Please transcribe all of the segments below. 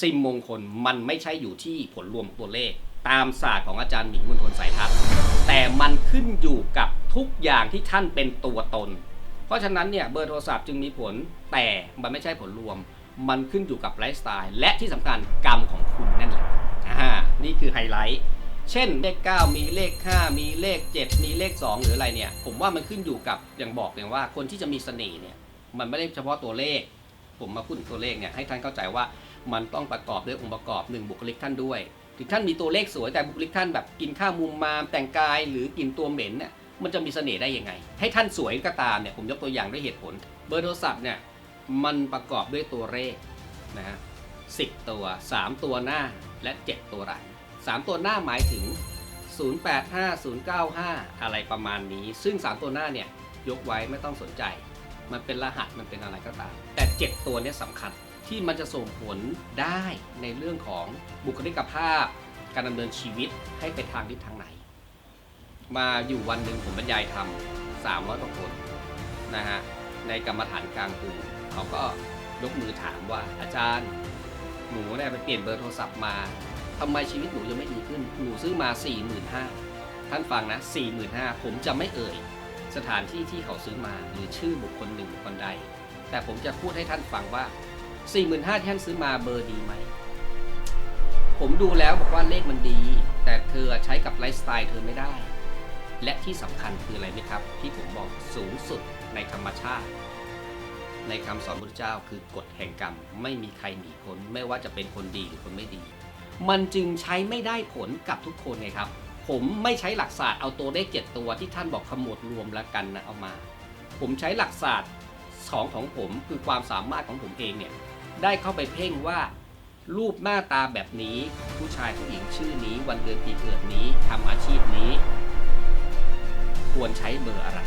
ซิมมงคลมันไม่ใช่อยู่ที่ผลรวมตัวเลข ตามศาสตร์ของอาจารย์หมิงมณฑลสายทัศน์แต่มันขึ้นอยู่กับทุกอย่างที่ท่านเป็นตัวตน เพราะฉะนั้นเนี่ยเบอร์โทรศัพท์จึงมีผลแต่มันไม่ใช่ผลรวม มันขึ้นอยู่กับไลฟ์สไตล์และที่สำคัญกรรมของคุณนั่นแหละอ่านี่คือไฮไลท์เช่นเลข 9 มีเลข 5 มีเลข 7 มีเลข 2 หรืออะไรเนี่ย ผมว่ามันขึ้นอยู่กับอย่างบอกอย่างว่าคนที่จะมีเสน่ห์เนี่ย มันไม่ได้เฉพาะตัวเลข ผมมาพูดถึงตัวเลขเนี่ยให้ท่านเข้าใจว่า มันต้องประกอบด้วยองค์ประกอบหนึ่งบุคลิกท่านด้วยถึงท่านมีตัวเลขสวยแต่บุคลิกท่านแบบกินข้าวมุมมามแต่งกายหรือกินตัวเหม็นเนี่ยมันจะมีเสน่ห์ได้ยังไง ให้ท่านสวยก็ตามเนี่ยผมยกตัวอย่างด้วยเหตุผล เบอร์โทรศัพท์เนี่ยมันประกอบด้วยตัวเลขนะฮะสิตัว 3 ตัวหน้าและ 7 ตัวหลัง3 ตัวหน้าหมายถึง 085 095 อะไรประมาณนี้ ซึ่ง 3 ตัวหน้าเนี่ยยกไว้ไม่ต้องสนใจ มันเป็นรหัสมันเป็นอะไรก็ตาม แต่ 7 ตัวเนี้สำคัญ ที่มันจะส่งผลได้ในเรื่องของบุคลิกภาพ การดำเนินชีวิตให้ไปทางทิศทางไหน มาอยู่วันหนึ่งผมบรรยายทำ300กว่าคนนะฮะในกรรมฐานกลางกรุงเขาก็ยกมือถามว่าอาจารย์หนูเนี่ยไปเปลี่ยนเบอร์โทรศัพท์มาทำไมชีวิตหนูยังไม่ดีขึ้น หนูซื้อมา 45,000ท่านฟังนะ 45,000ผมจะไม่เอ่ย สถานที่ที่เขาซื้อมาหรือชื่อบุคคลหนึ่งบุคคลใด แต่ผมจะพูดให้ท่านฟังว่า 45,000ที่ท่านซื้อมาเบอร์ดีไหม ผมดูแล้วบอกว่าเลขมันดี แต่เธอใช้กับไลฟ์สไตล์เธอไม่ได้ และที่สำคัญคืออะไรไหมครับ ที่ผมบอกสูงสุดในธรรมชาติ ในคำสอนพระเจ้าคือกฎแห่งกรรม ไม่มีใครหนีพ้นไม่ว่าจะเป็นคนดีหรือคนไม่ดี มันจึงใช้ไม่ได้ผลกับทุกคนไงครับ ผมไม่ใช้หลักศาสตร์เอาตัวเลขเจ็ดตัวที่ท่านบอกขมวดรวมแล้วกันนะเอามา ผมใช้หลักศาสตร์สองของผมคือความสามารถของผมเองเนี่ย ได้เข้าไปเพ่งว่า รูปหน้าตาแบบนี้ ผู้ชายผู้หญิงชื่อนี้ วันเดือนปีเกิดนี้ทำอาชีพนี้ ควรใช้เบอร์อะไร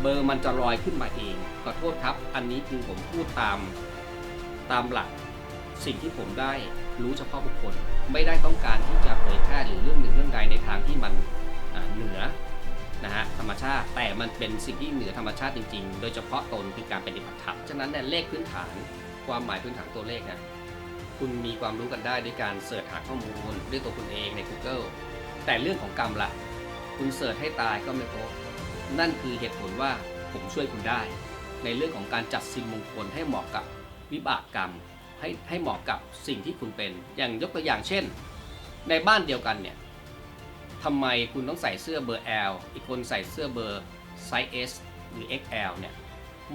เบอร์มันจะลอยขึ้นมาเองขอโทษครับ อันนี้คือผมพูดตามตามหลัก สิ่งที่ผมได้รู้เฉพาะบุคคล ไม่ได้ต้องการที่จะเผยแพร่หรือเรื่องหนึ่งเรื่องใดในทางที่มันเหนือนะฮะธรรมชาติแต่มันเป็นสิ่งที่เหนือธรรมชาติจริงๆ โดยเฉพาะตนคือการปฏิบัติธรรมฉะนั้นเนี่ยเลขพื้นฐาน ความหมายพื้นฐานตัวเลขนะคุณมีความรู้กันได้ด้วยการเสิร์ชหาข้อมูลด้วยตัวคุณเองใน Google แต่เรื่องของกรรมล่ะ คุณเสิร์ชให้ตายก็ไม่พบนั่นคือเหตุผลว่าผมช่วยคุณได้ ในเรื่องของการจัดสิ่งมงคลให้เหมาะกับวิบากกรรม ให้ให้เหมาะกับสิ่งที่คุณเป็น อย่างยกตัวอย่างเช่น ในบ้านเดียวกันเนี่ยทำไมคุณต้องใส่เสื้อเบอร์ L อีกคนใส่เสื้อเบอร์ไซส์ S หรือ XL เนี่ย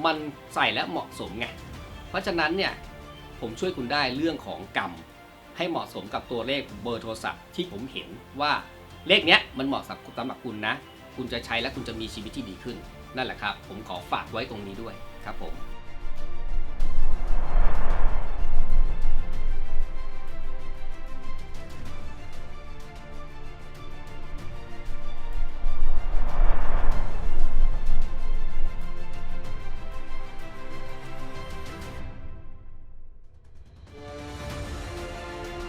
มันใส่แล้วเหมาะสมไง เพราะฉะนั้นเนี่ยผมช่วยคุณได้เรื่องของกรรมให้เหมาะสมกับตัวเลขเบอร์โทรศัพท์ที่ผมเห็นว่าเลขเนี้ยมันเหมาะสำหรับคุณนะ คุณจะใช้และคุณจะมีชีวิตที่ดีขึ้น นั่นแหละครับ ผมขอฝากไว้ตรงนี้ด้วยครับผม